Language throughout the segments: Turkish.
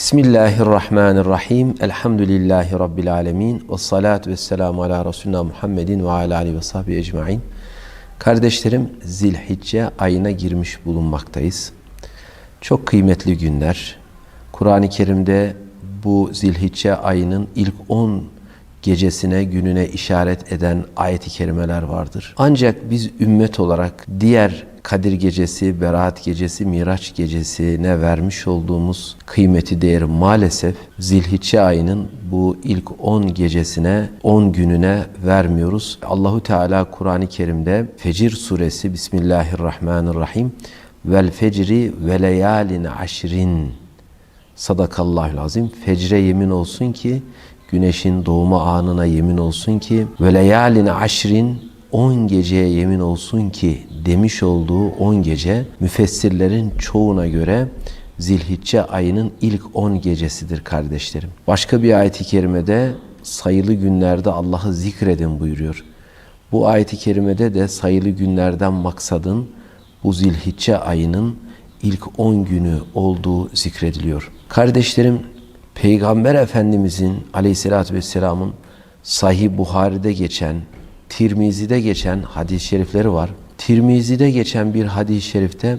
Bismillahirrahmanirrahim. Elhamdülillahi Rabbil alemin. Ve salatu ve selamu ala Resulina Muhammedin ve ala alihi ve sahbihi ecmain. Kardeşlerim Zilhicce ayına girmiş bulunmaktayız. Çok kıymetli günler. Kur'an-ı Kerim'de bu Zilhicce ayının ilk 10 gecesine, gününe işaret eden ayet-i kerimeler vardır. Ancak biz ümmet olarak diğer Kadir Gecesi, Berat Gecesi, Miraç Gecesi'ne vermiş olduğumuz kıymeti değeri maalesef Zilhicce ayının bu ilk 10 gecesine, 10 gününe vermiyoruz. Allahu Teala Kur'an-ı Kerim'de Fecir suresi Bismillahirrahmanirrahim vel fecri ve leyalin aşrin Sadakallahül azim. Fecre yemin olsun ki güneşin doğma anına yemin olsun ki ve leyalin aşrin 10 geceye yemin olsun ki demiş olduğu 10 gece müfessirlerin çoğuna göre Zilhicce ayının ilk 10 gecesidir kardeşlerim. Başka bir ayet-i kerimede sayılı günlerde Allah'ı zikredin buyuruyor. Bu ayet-i kerimede de sayılı günlerden maksadın bu Zilhicce ayının ilk 10 günü olduğu zikrediliyor. Kardeşlerim Peygamber Efendimizin aleyhissalatü vesselamın Sahih Buhari'de geçen, Tirmizi'de geçen hadis-i şerifleri var. Tirmizi'de geçen bir hadis-i şerifte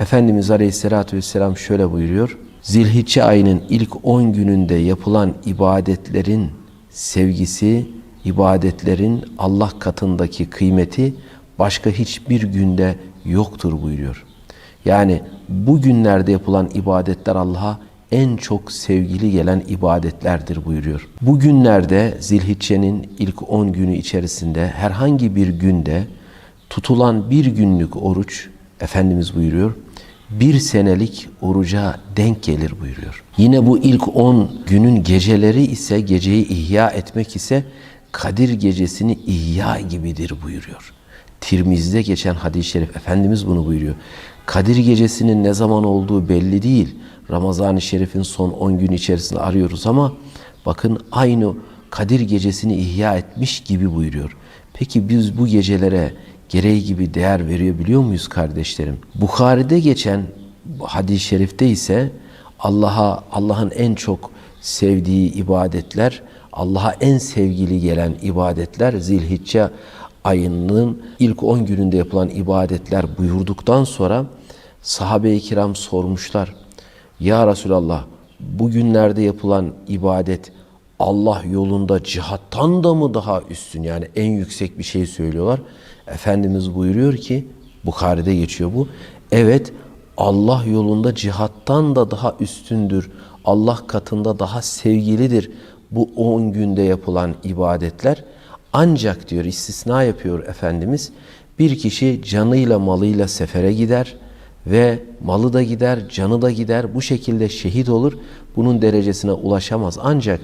Efendimiz Aleyhisselatü Vesselam şöyle buyuruyor. Zilhicce ayının ilk 10 gününde yapılan ibadetlerin sevgisi, ibadetlerin Allah katındaki kıymeti başka hiçbir günde yoktur buyuruyor. Yani bu günlerde yapılan ibadetler Allah'a en çok sevgili gelen ibadetlerdir buyuruyor. Bu günlerde Zilhicce'nin ilk 10 günü içerisinde herhangi bir günde tutulan bir günlük oruç Efendimiz buyuruyor bir senelik oruca denk gelir buyuruyor. Yine bu ilk 10 günün geceleri ise geceyi ihya etmek ise Kadir gecesini ihya gibidir buyuruyor. Tirmiz'de geçen hadis-i şerif Efendimiz bunu buyuruyor. Kadir gecesinin ne zaman olduğu belli değil. Ramazan-ı Şerif'in son 10 gün içerisinde arıyoruz ama bakın aynı Kadir gecesini ihya etmiş gibi buyuruyor. Peki biz bu gecelere gereği gibi değer veriyor biliyor muyuz kardeşlerim? Bukhari'de geçen hadis-i şerifte ise Allah'a Allah'ın en çok sevdiği ibadetler, Allah'a en sevgili gelen ibadetler Zilhicce ayının ilk 10 gününde yapılan ibadetler buyurduktan sonra sahabe-i kiram sormuşlar. Ya Resulallah bugünlerde yapılan ibadet Allah yolunda cihattan da mı daha üstün? Yani en yüksek bir şey söylüyorlar. Efendimiz buyuruyor ki Bukhari'de geçiyor bu. Evet Allah yolunda cihattan da daha üstündür. Allah katında daha sevgilidir bu 10 günde yapılan ibadetler. Ancak diyor istisna yapıyor Efendimiz bir kişi canıyla malıyla sefere gider ve malı da gider, canı da gider. Bu şekilde şehit olur. Bunun derecesine ulaşamaz. Ancak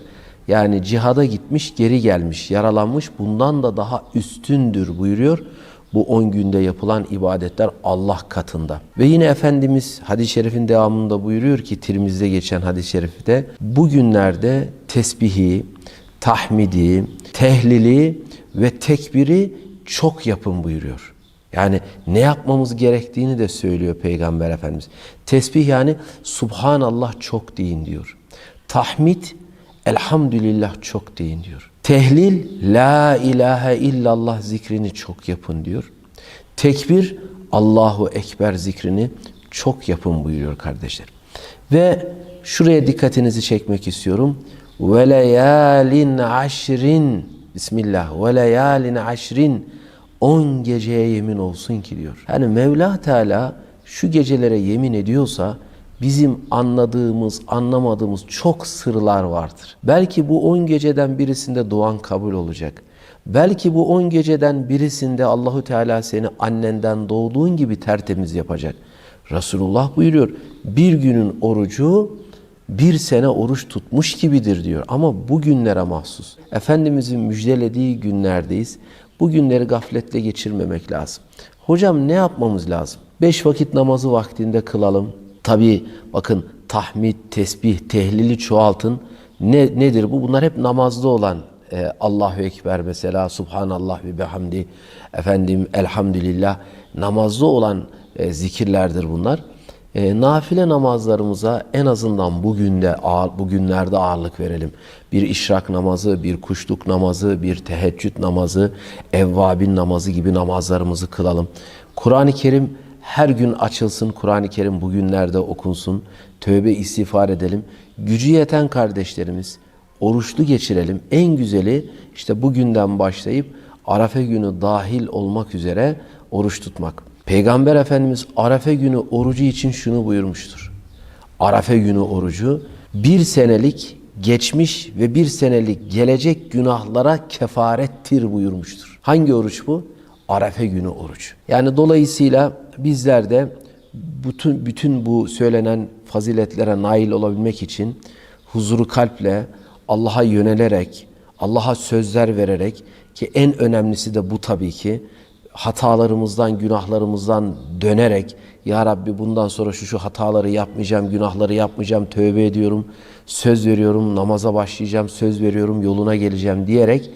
yani cihada gitmiş, geri gelmiş, yaralanmış. Bundan da daha üstündür buyuruyor. Bu 10 günde yapılan ibadetler Allah katında. Ve yine Efendimiz hadis-i şerifin devamında buyuruyor ki Tirmiz'de geçen hadis-i şerifte bu günlerde tesbihi, tahmidi, tehlili ve tekbiri çok yapın buyuruyor. Yani ne yapmamız gerektiğini de söylüyor Peygamber Efendimiz. Tesbih yani Subhanallah çok deyin diyor. Tahmid Elhamdülillah çok deyin diyor. Tehlil La ilahe illallah zikrini çok yapın diyor. Tekbir Allahu Ekber zikrini çok yapın buyuruyor kardeşler. Ve şuraya dikkatinizi çekmek istiyorum. Ve leyalin aşrin Bismillah ve leyalin aşrin 10 geceye yemin olsun ki diyor. Yani Mevla Teala şu gecelere yemin ediyorsa bizim anladığımız, anlamadığımız çok sırlar vardır. Belki bu 10 geceden birisinde duan kabul olacak. Belki bu 10 geceden birisinde Allahu Teala seni annenden doğduğun gibi tertemiz yapacak. Resulullah buyuruyor. Bir günün orucu bir sene oruç tutmuş gibidir diyor. Ama bu günlere mahsus. Efendimizin müjdelediği günlerdeyiz. Bu günleri gafletle geçirmemek lazım. Hocam ne yapmamız lazım? Beş vakit namazı vaktinde kılalım. Tabi bakın tahmid, tesbih, tehlili çoğaltın. Ne, nedir bu? Bunlar hep namazda olan e, Allahu Ekber mesela, Subhanallah ve bihamdi, efendim elhamdülillah namazda olan e, zikirlerdir bunlar. E, nafile namazlarımıza en azından bugün de ağır, bugünlerde ağırlık verelim. Bir işrak namazı, bir kuşluk namazı, bir teheccüd namazı, evvabin namazı gibi namazlarımızı kılalım. Kur'an-ı Kerim her gün açılsın, Kur'an-ı Kerim bugünlerde okunsun, tövbe istiğfar edelim. Gücü yeten kardeşlerimiz oruçlu geçirelim. En güzeli işte bugünden başlayıp Arafe günü dahil olmak üzere oruç tutmak. Peygamber Efendimiz Arafe günü orucu için şunu buyurmuştur. Arafe günü orucu bir senelik geçmiş ve bir senelik gelecek günahlara kefarettir buyurmuştur. Hangi oruç bu? Arafe günü oruç. Yani dolayısıyla bizler de bütün, bütün bu söylenen faziletlere nail olabilmek için huzuru kalple Allah'a yönelerek, Allah'a sözler vererek ki en önemlisi de bu tabii ki hatalarımızdan, günahlarımızdan dönerek Ya Rabbi bundan sonra şu şu hataları yapmayacağım, günahları yapmayacağım, tövbe ediyorum, söz veriyorum, namaza başlayacağım, söz veriyorum, yoluna geleceğim diyerek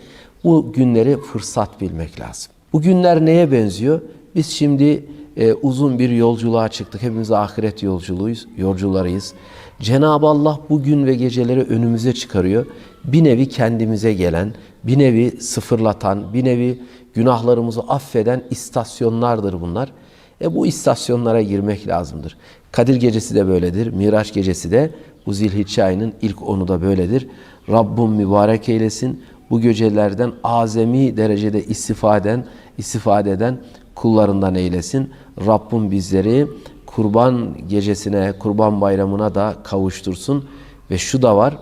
bu günleri fırsat bilmek lazım. Bu günler neye benziyor? Biz şimdi e, uzun bir yolculuğa çıktık. Hepimiz ahiret yolculuğuyuz, yolcularıyız. Cenab-ı Allah bu gün ve geceleri önümüze çıkarıyor. Bir nevi kendimize gelen, bir nevi sıfırlatan, bir nevi günahlarımızı affeden istasyonlardır bunlar. E bu istasyonlara girmek lazımdır. Kadir gecesi de böyledir. Miraç gecesi de bu zilhicce ayının ilk onu da böyledir. Rabbim mübarek eylesin. Bu gecelerden azami derecede istifaden, istifade eden kullarından eylesin. Rabbim bizleri kurban gecesine, kurban bayramına da kavuştursun. Ve şu da var,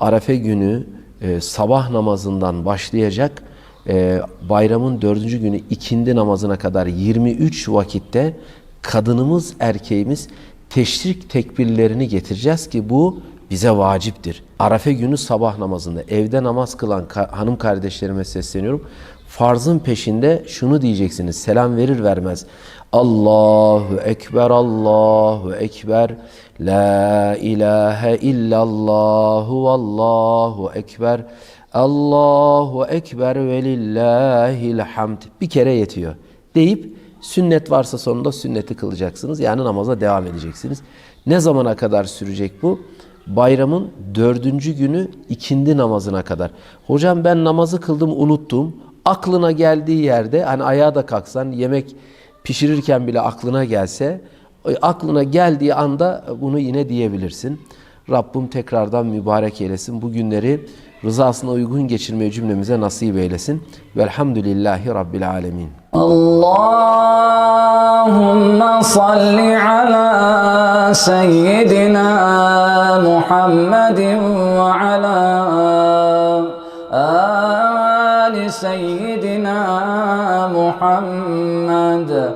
Arefe günü e, sabah namazından başlayacak, e, bayramın dördüncü günü ikindi namazına kadar 23 vakitte kadınımız, erkeğimiz teşrik tekbirlerini getireceğiz ki bu bize vaciptir. Arafe günü sabah namazında evde namaz kılan ka- hanım kardeşlerime sesleniyorum. Farzın peşinde şunu diyeceksiniz. Selam verir vermez. Allahu Ekber, Allahu Ekber. La ilahe illallahu Allahu Ekber. Allahu Ekber ve lillahil hamd. Bir kere yetiyor. Deyip sünnet varsa sonunda sünneti kılacaksınız. Yani namaza devam edeceksiniz. Ne zamana kadar sürecek bu? Bayramın dördüncü günü ikindi namazına kadar. Hocam ben namazı kıldım unuttum. Aklına geldiği yerde hani ayağa da kalksan yemek pişirirken bile aklına gelse aklına geldiği anda bunu yine diyebilirsin. Rabbim tekrardan mübarek eylesin. Bu günleri rızasına uygun geçirmeyi cümlemize nasip eylesin. Velhamdülillahi Rabbil Alemin. Allahümme salli ala seyyidina Muhammedin ve ala ali seyyidina Muhammed.